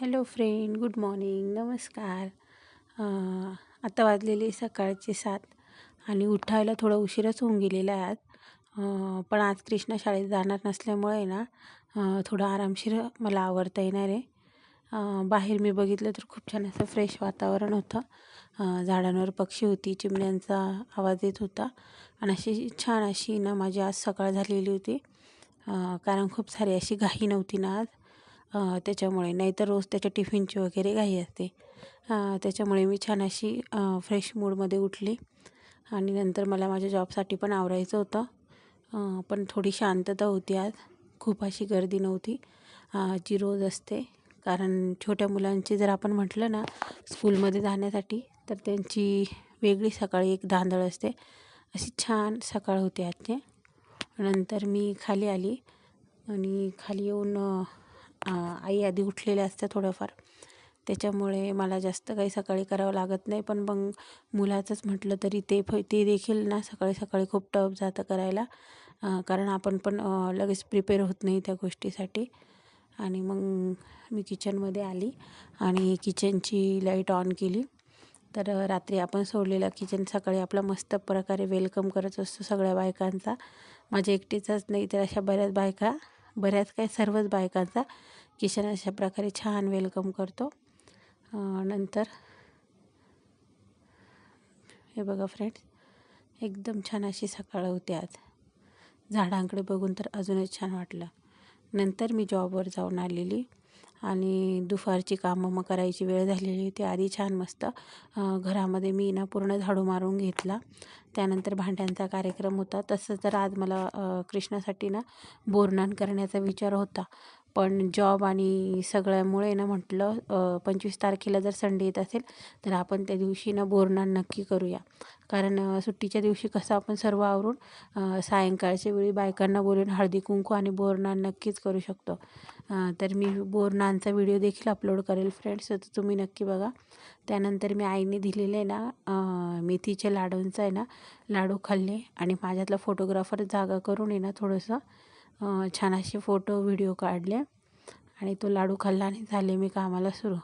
Hello friend good morning नमस्कार. आता वाजलेले सकाळचे सात आणि उठायला थोडं उशीरच होऊन गेलेला आहे आज. पण आज कृष्णा शाळेत जाणार नसल्यामुळे ना थोडं आरामशीर मला आवडता येणार आहे. बाहेर मी बघितलं तर खूप छान असं फ्रेश वातावरण होतं. झाडांवर पक्षी होती चिमण्यांचा आवाज येत होता. आणि अशी छान अशी ना माझी आज सकाळ झालेली होती. कारण खूप सारी अशी घाई नव्हती ना आज. त्याच्यामुळे नाहीतर रोज त्याच्या टिफिनची वगैरे घाई असते. त्याच्यामुळे मी छान अशी फ्रेश मूडमध्ये उठली. आणि नंतर मला माझ्या जॉबसाठी पण आवरायचं होतं. पण थोडी शांतता होती आज. खूप अशी गर्दी नव्हती. जी रोज असते. कारण छोट्या मुलांची जर आपण म्हटलं ना स्कूलमध्ये जाण्यासाठी तर त्यांची वेगळी सकाळी एक धांदळ असते. अशी छान सकाळ होती आजची. नंतर मी खाली आली. आणि खाली येऊन आई आधी उठलेल्या असत्या थोडंफार. त्याच्यामुळे मला जास्त काही सकाळी करावं लागत नाही. पण मग मुलाचंच म्हटलं तरी ते फ ते देखील ना सकाळी सकाळी खूप टफ जातं करायला. कारण आपण पण लगेच प्रिपेअर होत नाही त्या गोष्टीसाठी. आणि मग मी किचनमध्ये आली आणि किचनची लाइट ऑन केली. तर रात्री आपण सोडलेला किचन सकाळी आपला मस्त प्रकारे वेलकम करत असतो सगळ्या बायकांचा. माझ्या एकटीचाच नाही तर अशा बऱ्याच बायका बऱ्याच काय सर्वच बायकांचा किशन अशा प्रकारे छान वेलकम करतो. नंतर हे बघा फ्रेंड्स एकदम छान अशी सकाळ होती आज. झाडांकडे बघून तर अजूनच छान वाटलं. नंतर मी जॉबवर जाऊन आलेली. आणि दुपारची कामं मग करायची वेळ झालेली होती. आधी छान मस्त घरामध्ये मी ना पूर्ण झाडू मारून घेतला. त्यानंतर भांड्यांचा कार्यक्रम होता. तसं तर आज मला कृष्णासाठी ना बोरनान करण्याचा विचार होता. पण जॉब आणि सगळ्यामुळे ना म्हटलं पंचवीस तारखेला जर संडे येत असेल तर आपण त्या दिवशी ना बोरनान नक्की करूया. कारण सुट्टीच्या दिवशी कसं आपण सर्व आवरून सायंकाळच्या वेळी बायकांना बोलून हळदी कुंकू आणि बोरनान नक्कीच करू शकतो. तर मी बोरनानचा व्हिडिओ देखील अपलोड करेल फ्रेंड्स तर तुम्ही नक्की बघा. त्यानंतर मी आईने दिलेले ना मेथीच्या लाडूंचं आहे ना लाडू खाल्ले आणि माझ्यातला फोटोग्राफर जागा करून आहे ना थोडंसं छान असे फोटो व्हिडिओ काढले आणि तो लाडू खाल्ला आणि झाले मी कामाला सुरू.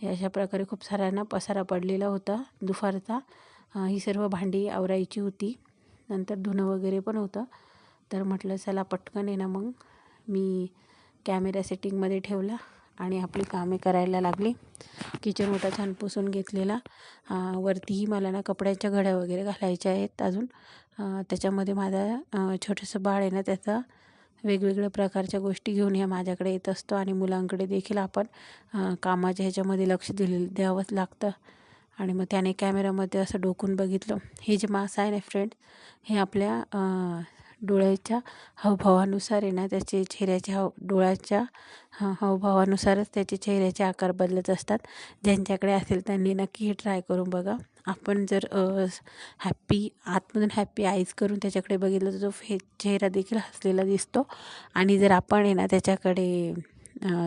हे अशा प्रकारे खूप साऱ्यांना पसारा पडलेला होता दुपारचा. ही सर्व भांडी आवरायची होती. नंतर धुणं वगैरे पण होतं. तर म्हटलं चला पटकन आहे ना मग मी कॅमेरा सेटिंगमध्ये ठेवला आणि आपली कामे करायला लागली. किचन ओटा छान पुसून घेतलेला. वरतीही मला ना कपड्यांच्या घड्या वगैरे घालायच्या आहेत अजून. त्याच्यामध्ये माझा छोटंसं बाळ आहे ना त्याचा वेगवेगळ्या प्रकारच्या गोष्टी घेऊन ह्या माझ्याकडे येत असतो आणि मुलांकडे देखील आपण कामाच्या ह्याच्यामध्ये लक्ष दिले द्यावंच लागतं. आणि मग त्याने कॅमेरामध्ये असं डोकून बघितलं. हे जे मासा आहे ना फ्रेंड हे आपल्या डोळ्याच्या हावभावानुसार आहे ना त्याचे चेहऱ्याच्या हाव डोळ्याच्या हा हावभावानुसारच त्याचे चेहऱ्याचे आकार बदलत असतात. ज्यांच्याकडे असेल त्यांनी नक्की हे ट्राय करून बघा. आपण जर हॅप्पी आतमधून हॅप्पी आईज करून त्याच्याकडे बघितलं तर तो फे चेहरा देखील हसलेला दिसतो. आणि जर आपण आहे ना त्याच्याकडे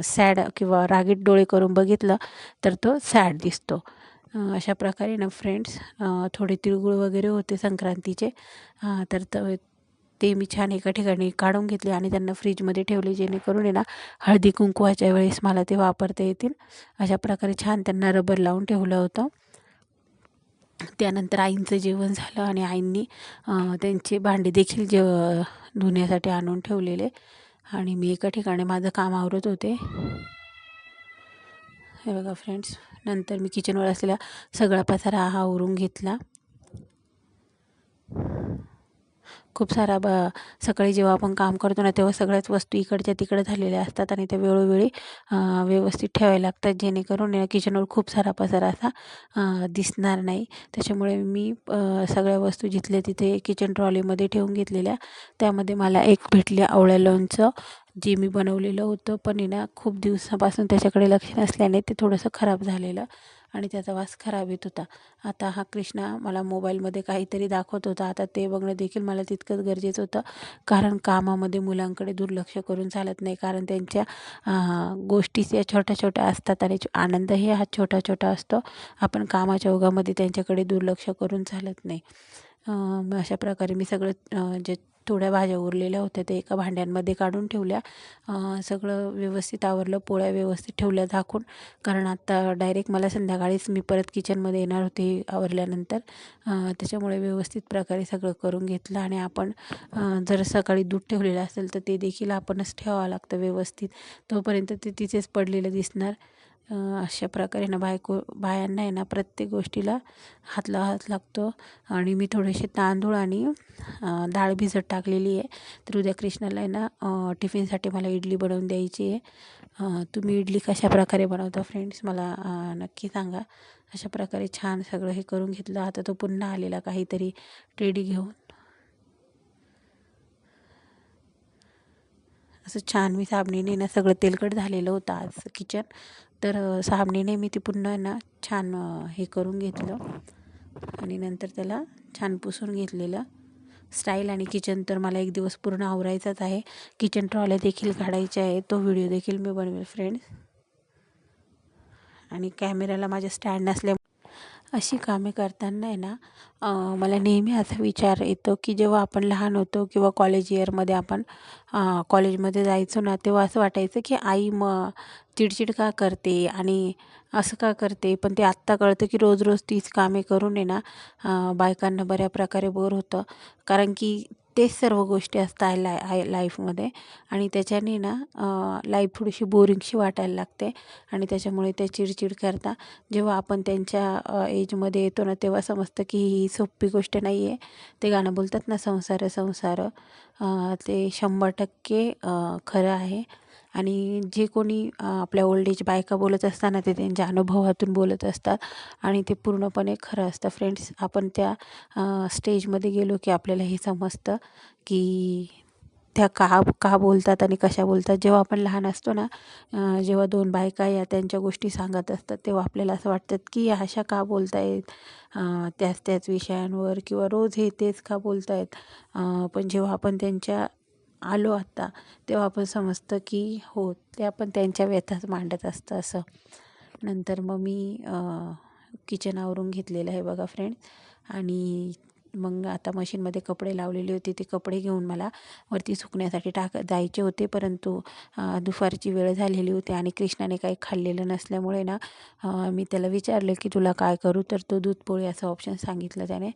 सॅड किंवा रागीट डोळे करून बघितलं तर तो सॅड दिसतो. अशा प्रकारे ना फ्रेंड्स थोडे तिळगुळ वगैरे होते संक्रांतीचे. तर ते मी छान एका ठिकाणी काढून घेतले आणि त्यांना फ्रीजमध्ये ठेवले जेणेकरून आहे ना हळदी कुंकवाच्या वेळेस मला ते वापरता येतील. अशा प्रकारे छान त्यांना रबर लावून ठेवलं होतं. त्यानंतर आईंचं जेवण झालं आणि आईंनी त्यांचे भांडे देखील जेव धुण्यासाठी आणून ठेवलेले. आणि मी एका ठिकाणी माझं काम आवरत होते. हे बघा फ्रेंड्स नंतर मी किचनवर असलेला सगळा पसारा हा आवरून घेतला. खूप सारा ब सकाळी जेव्हा आपण काम करतो ना तेव्हा सगळ्याच वस्तू इकडच्या तिकडे झालेल्या असतात आणि त्या वेळोवेळी व्यवस्थित ठेवायला लागतात जेणेकरून या किचनवर खूप सारा पसारा असा दिसणार नाही. त्याच्यामुळे मी सगळ्या वस्तू जिथल्या तिथे किचन ट्रॉलीमध्ये ठेवून घेतलेल्या त्यामध्ये मला एक भेटली आवळ्या लोणचं जे मी बनवलेलं होतं. पण ना खूप दिवसापासून त्याच्याकडे लक्ष नसल्याने ते थोडंसं खराब झालेलं. आणि त्याचा वास खराब येत होता. आता हा कृष्णा मला मोबाईलमध्ये काहीतरी दाखवत होता. आता ते बघणं देखील मला तितकंच गरजेचं होतं. कारण कामामध्ये मुलांकडे दुर्लक्ष करून चालत नाही. कारण त्यांच्या गोष्टीच या छोट्या छोट्या असतात आणि आनंदही हा छोटा छोटा असतो. आपण कामाच्या ओघामध्ये त्यांच्याकडे दुर्लक्ष करून चालत नाही. अशा प्रकारे मी सगळं जे थोड्या भाज्या उरलेल्या होत्या त्या एका भांड्यांमध्ये काढून ठेवल्या. सगळं व्यवस्थित आवरलं पोळ्या व्यवस्थित ठेवल्या झाकून. कारण आता डायरेक्ट मला संध्याकाळीच मी परत किचनमध्ये येणार होते आवरल्यानंतर. त्याच्यामुळे व्यवस्थित प्रकारे सगळं करून घेतलं आणि आपण जर सकाळी दूध ठेवलेलं असेल तर ते देखील आपणच ठेवावं लागतं व्यवस्थित. तोपर्यंत ते तिथेच पडलेलं दिसणार. अशा प्रकारे ना बायको बायांना आहे ना प्रत्येक गोष्टीला हातला हात लागतो. आणि मी थोडेसे तांदूळ आणि डाळ भिजत टाकलेली आहे. तर उद्या कृष्णाला आहे ना टिफिनसाठी मला इडली बनवून द्यायची आहे. तुम्ही इडली कशा प्रकारे बनवता फ्रेंड्स मला नक्की सांगा. अशा प्रकारे छान सगळं हे करून घेतलं. आता तो पुन्हा आलेला काहीतरी टेडी घेऊन. असं छान मी साबणीने ना सगळं तेलकट झालेलं होतं आज किचन तर अ, साबणीने मी ती पुन्हा ना छान हे करून घेतलं. आणि नंतर त्याला छान पुसून घेतलेलं. स्टाईल आणि किचन तर मला एक दिवस पूर्ण आवरायचाच आहे. किचन ट्रॉल्या देखील काढायच्या आहे तो व्हिडिओ देखील मी बनवेल फ्रेंड्स आणि कॅमेऱ्याला माझ्या स्टँड नसल्या अशी कामे करताना आहे ना मला नेहमी असा विचार येतो की जेव्हा आपण लहान होतो किंवा कॉलेज इयरमध्ये आपण कॉलेजमध्ये जायचो ना तेव्हा असं वाटायचं की आई मग चिडचिड का करते आणि असं का करते? पण ते आत्ता कळतं की रोज रोज तीच कामे करून आहे ना बायकांना बऱ्या प्रकारे बोर होतं. कारण की तेच सर्व गोष्टी असतात लाय आय लाईफमध्ये. आणि त्याच्याने ना लाईफ थोडीशी बोरिंगशी वाटायला लागते. आणि त्याच्यामुळे ते चिडचिड करता. जेव्हा आपण त्यांच्या एजमध्ये येतो ना तेव्हा समजतं की ही सोपी गोष्ट नाही आहे ते गाणं बोलतात ना संसार संसार. ते शंभर टक्के खरं आहे. आणि जे कोणी आपल्या ओल्ड एज बायका बोलत असताना ते त्यांच्या अनुभवातून बोलत असतात. आणि ते पूर्णपणे खरं असतं. फ्रेंड्स आपण त्या स्टेजमध्ये गेलो की आपल्याला हे समजतं की त्या का का बोलतात आणि कशा बोलतात. जेव्हा आपण लहान असतो ना जेव्हा दोन बायका या त्यांच्या गोष्टी सांगत असतात तेव्हा आपल्याला असं वाटतं की या अशा का बोलतायत? त्याच त्याच विषयांवर किंवा रोज हे तेच का बोलतायत? पण जेव्हा आपण त्यांच्या आलो आता तेव्हा आपण समजतं की हो ते आपण त्यांच्या व्यथाच मांडत असतं असं. नंतर मग मी किचन आवरून घेतलेलं आहे बघा फ्रेंड आणि मग आता मशीनमध्ये कपडे लावलेले होते ते कपडे घेऊन मला वरती सुकण्यासाठी टाक जायचे होते. परंतु दुपारची वेळ झालेली होती आणि कृष्णाने काही खाल्लेलं नसल्यामुळे ना मी त्याला विचारलं की तुला काय करू? तर तो दूध पोळी असं ऑप्शन सांगितलं त्याने.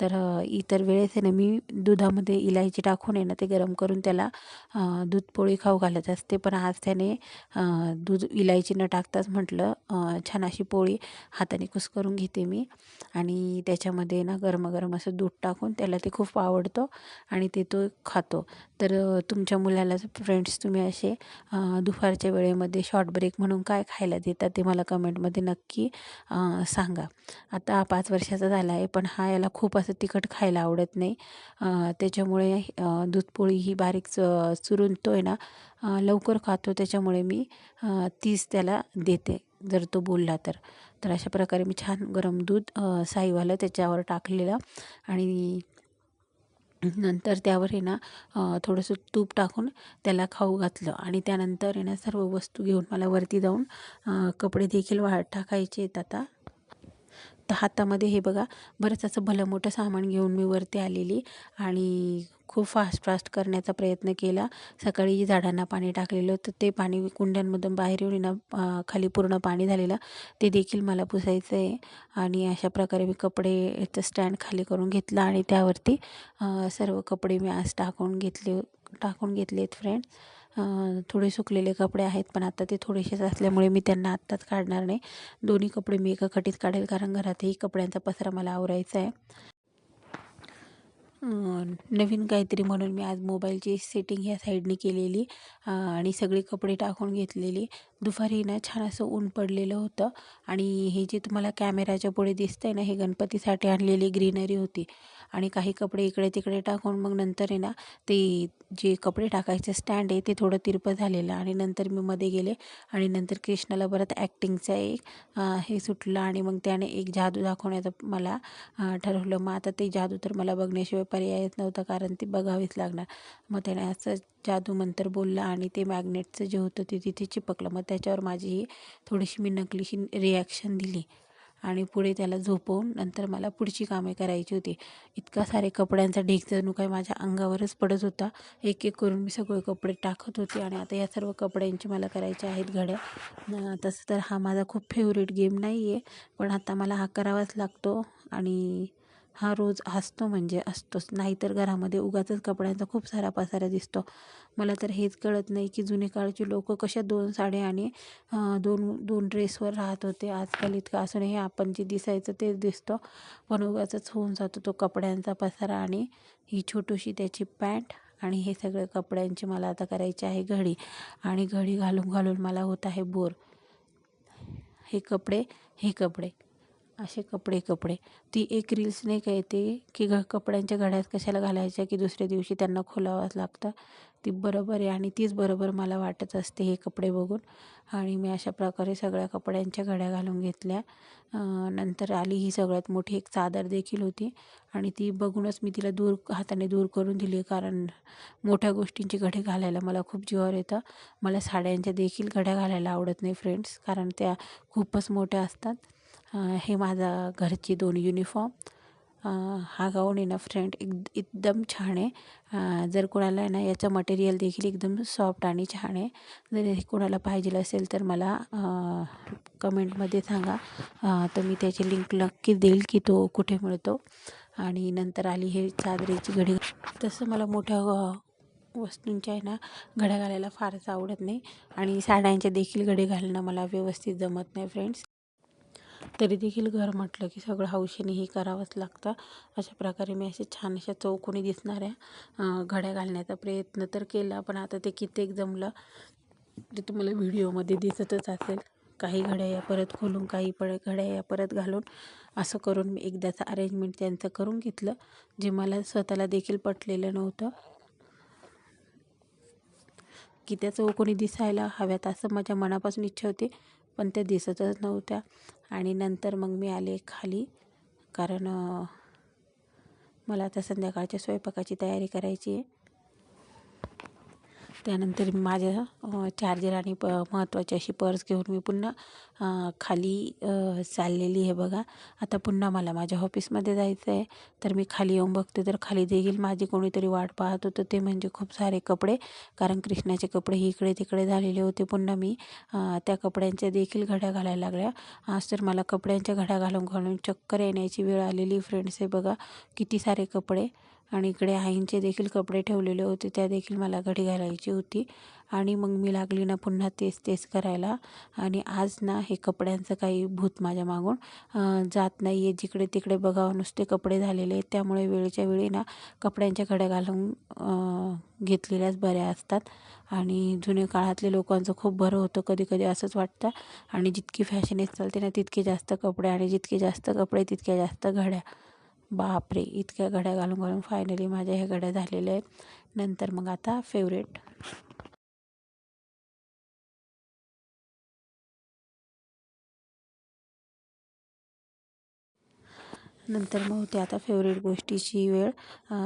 तर इतर वेळेस आहे ना मी दुधामध्ये इलायची टाकून आहे ना ते गरम करून त्याला दूध पोळी खाऊ घालत असते. पण आज त्याने दूध इलायची न टाकताच म्हटलं छान अशी पोळी हाताने कुस करून घेते मी. आणि त्याच्यामध्ये ना गरमागरम असं दूध टाकून त्याला ते खूप आवडतं आणि ते तो खातो. तर तुमच्या मुलाला फ्रेंड्स तुम्ही असे दुपारच्या वेळेमध्ये शॉर्ट ब्रेक म्हणून काय खायला देतात ते मला कमेंटमध्ये नक्की सांगा. आता पाच वर्षाचा झाला आहे पण हा याला खूप असं तिखट खायला आवडत नाही. त्याच्यामुळे दूधपोळी ही बारीक च चुरून तो आहे ना लवकर खातो. त्याच्यामुळे मी तीच त्याला देते. जर तो बोलला तर. तर अशा प्रकारे मी छान गरम दूध साईवालं त्याच्यावर टाकलेलं आणि नंतर त्यावर आहे ना थोडंसं तूप टाकून त्याला खाऊ घातलं आणि त्यानंतर आहे ना सर्व वस्तू घेऊन मला वरती जाऊन कपडे देखील वा टाकायचे आहेत आता. तर हातामध्ये हे बघा बरंच असं भलं मोठं सामान घेऊन मी वरती आलेली आणि खूप फास्ट फास्ट करण्याचा प्रयत्न केला. सकाळी झाडांना पाणी टाकलेलं तर ते पाणी कुंड्यांमधून बाहेर येऊन ना खाली पूर्ण पाणी झालेलं. ते देखील मला पुसायचं आहे आणि अशा प्रकारे मी कपडेचं स्टँड खाली करून घेतला आणि त्यावरती सर्व कपडे मी आज टाकून घेतले टाकून घेतले आहेत फ्रेंड थोडे सुकलेले कपडे आहेत पण आता ते थोडेसेच असल्यामुळे मी त्यांना आत्ताच काढणार नाही. दोन्ही कपडे मी एका कटीत काढेल कारण घरातही कपड्यांचा पसरा मला आवरायचा आहे नवीन काहीतरी म्हणून मी आज मोबाईलची सेटिंग ह्या साईडने केलेली. आणि सगळे कपडे टाकून घेतलेली. दुपारी ना छान असं ऊन पडलेलं होतं. आणि हे जे तुम्हाला कॅमेऱ्याच्या पुढे दिसतंय ना हे गणपतीसाठी आणलेली ग्रीनरी होती. आणि काही कपडे इकडे तिकडे टाकून मग नंतर आहे ना ते जे कपडे टाकायचं स्टँड आहे ते थोडं तिरपं झालेलं. आणि नंतर मी मध्ये गेले. आणि नंतर कृष्णाला परत ॲक्टिंगचा एक हे सुटलं. आणि मग त्याने एक जादू दाखवण्याचं मला ठरवलं. मग आता ते जादू तर मला बघण्याशिवाय पर्यायच नव्हता कारण ते बघावीच लागणार. मग त्याने असं जादू मंत्र बोलला आणि ते मॅग्नेटचं जे होतं ते तिथे चिपकलं. मग त्याच्यावर माझी ही थोडीशी मी नकलीशी रिॲक्शन दिली. आणि पुढे त्याला झोपवून नंतर मला पुढची कामे करायची होती. इतका सारे कपड्यांचा ढीग जणू काय माझ्या अंगावरच पडत होता. एक एक करून मी सगळे कपडे टाकत होते आणि आता या सर्व कपड्यांची मला करायच्या आहेत घड्या तसं तर हा माझा खूप फेवरेट गेम नाही आहे पण आता मला हा करावाच लागतो आणि हा रोज हसतो म्हणजे असतोच. नाहीतर घरामध्ये उगाचच कपड्यांचा खूप सारा पसारा दिसतो. मला तर हेच कळत नाही की जुने काळचे लोक कशा दोन साड्या आणि दोन दोन ड्रेसवर राहत होते. आजकाल इतकं असूनही आपण जे दिसायचं तेच दिसतो. पण उगाचच होऊन जातो तो कपड्यांचा पसारा आणि ही छोटीशी त्याची पॅन्ट आणि हे सगळे कपड्यांची मला आता करायची आहे घडी आणि घडी घालून घालून मला होत आहे बोर. हे कपडे हे कपडे. असे कपडे कपडे. ती एक रील्स नाही येते की घ कपड्यांच्या घड्यात कशाला घालायच्या की दुसऱ्या दिवशी त्यांना खोलावंच लागतं. ती बरोबर आहे आणि तीच बरोबर मला वाटत असते हे कपडे बघून. आणि मी अशा प्रकारे सगळ्या कपड्यांच्या घड्या घालून घेतल्या. नंतर आली ही सगळ्यात मोठी एक चादर देखील होती. आणि ती बघूनच मी तिला दूर हाताने दूर करून दिली. कारण मोठ्या गोष्टींची घडे घालायला मला खूप जीवावर येतं. मला साड्यांच्या देखील घड्या घालायला आवडत नाही फ्रेंड्स कारण त्या खूपच मोठ्या असतात. हे माझा घरची दोन युनिफॉर्म हा गाऊन आहे ना फ्रेंड एक एकदम छान आहे. जर कोणाला आहे ना याचं मटेरियल देखील एकदम सॉफ्ट आणि छान आहे. जर कोणाला पाहिजे असेल तर मला कमेंटमध्ये सांगा. तर मी त्याची लिंक नक्की देईल की तो कुठे मिळतो. आणि नंतर आली हे चादरीची घडी. तसं मला मोठ्या वस्तूंच्या आहे ना घड्या घालायला फारच आवडत नाही. आणि साड्यांच्या देखील घडे घालणं मला व्यवस्थित जमत नाही फ्रेंड्स तरी देखील घर म्हटलं की सगळं हौशीनेही करावंच लागतं. अशा प्रकारे मी अशा छान अशा चौकोनी दिसणाऱ्या घड्या घालण्याचा प्रयत्न तर केला पण आता ते कित्येक जमलं ते तुम्हाला व्हिडिओमध्ये दिसतच असेल. काही घड्या या परत खोलून काही पण घड्या या परत घालून असं करून मी एकदाचं अरेंजमेंट त्यांचं करून घेतलं जे मला स्वतःला देखील पटलेलं नव्हतं. की त्या चौकोनी दिसायला हव्यात असं माझ्या मनापासून इच्छा होती. पण त्या दिसतच नव्हत्या. आणि नंतर मग मी आले खाली. कारण मला आता संध्याकाळच्या स्वयंपाकाची तयारी करायची आहे. त्यानंतर मी माझ्या चार्जर आणि प महत्त्वाची अशी पर्स घेऊन मी पुन्हा खाली चाललेली आहे बघा. आता पुन्हा मला माझ्या ऑफिसमध्ये जायचं आहे तर मी खाली येऊन बघते. तर खाली देखील माझी कोणीतरी वाट पाहत होतं. ते म्हणजे खूप सारे कपडे. कारण कृष्णाचे कपडे इकडे तिकडे झालेले होते. पुन्हा मी त्या कपड्यांच्या देखील घड्या घालायला लागल्या. आज तर मला कपड्यांच्या घड्या घालून घालून चक्कर येण्याची वेळ आलेली फ्रेंड्स आहे बघा. किती सारे कपडे. आणि इकडे आईंचे देखील कपडे ठेवलेले होते त्या देखील मला घडी घालायची होती. आणि मग मी लागली ना पुन्हा तेच तेच करायला. आणि आज ना हे कपड्यांचं काही भूत माझ्या मागून जात नाही आहे जिकडे तिकडे बघावं नुसते कपडे झालेले आहेत. त्यामुळे वेळच्या वेळी ना कपड्यांच्या घड्या घालून घेतलेल्याच बऱ्या असतात. आणि जुन्या काळातले लोकांचं खूप बरं होतं. कधी कधी असंच वाटतं. आणि जितकी फॅशन येत चालते ना तितके जास्त कपडे आणि जितके जास्त कपडे तितक्या जास्त घड्या. बापरे इतक्या घड्या घालून घालून फायनली माझ्या ह्या घड्या झालेल्या आहेत. नंतर मग आता फेवरेट नंतर मग होते आता फेवरेट गोष्टीची वेळ.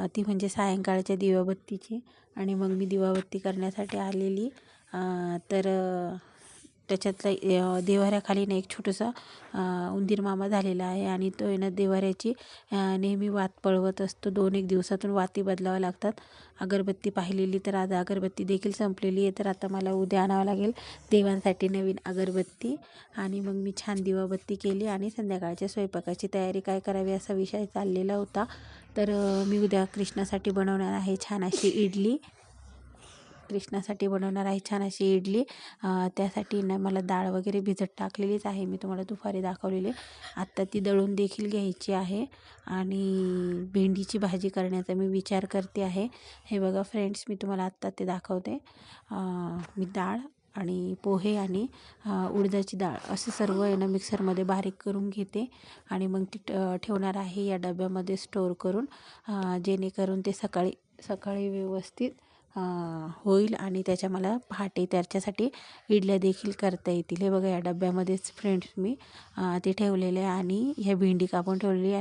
ती म्हणजे सायंकाळच्या दिवाबत्तीची. आणि मग मी दिवाबत्ती करण्यासाठी आलेली. तर त्याच्यातला अं, देव्हाऱ्याखाली ना एक छोटंसं उंदीर मामा झालेला आहे आणि तो आहे ना देव्हाऱ्याची नेहमी वात पळवत असतो. दोन एक दिवसातून वाती बदलाव्या लागतात. अगरबत्ती पाहिलेली तर आज अगरबत्ती देखील संपलेली आहे. तर आता मला उद्या आणावं लागेल देवांसाठी नवीन अगरबत्ती. आणि मग मी छान दिवाबत्ती केली आणि संध्याकाळच्या स्वयंपाकाची तयारी काय करावी असा विषय चाललेला होता. तर मी उद्या कृष्णासाठी बनवणार आहे छान अशी इडली. कृष्णासाठी बनवणार आहे छान अशी इडली. त्यासाठी ना मला डाळ वगैरे भिजत टाकलेलीच आहे. मी तुम्हाला दुपारी दाखवलेली. आत्ता ती दळून देखील घ्यायची आहे. आणि भेंडीची भाजी करण्याचा मी विचार करते आहे. हे बघा फ्रेंड्स मी तुम्हाला आत्ता ते दाखवते. मी डाळ आणि पोहे आणि उडदाची डाळ असं सर्व आहे ना मिक्सरमध्ये बारीक करून घेते. आणि मग ती ठेवणार आहे या डब्यामध्ये स्टोअर करून. जेणेकरून ते सकाळी सकाळी व्यवस्थित होईल आणि त्याच्या मला पहाटे त्याच्यासाठी इडल्या देखील करता येतील. हे बघा या डब्यामध्येच फ्रेंड्स मी ते ठेवलेले आहे आणि ह्या भेंडी कापून ठेवलेली आहे.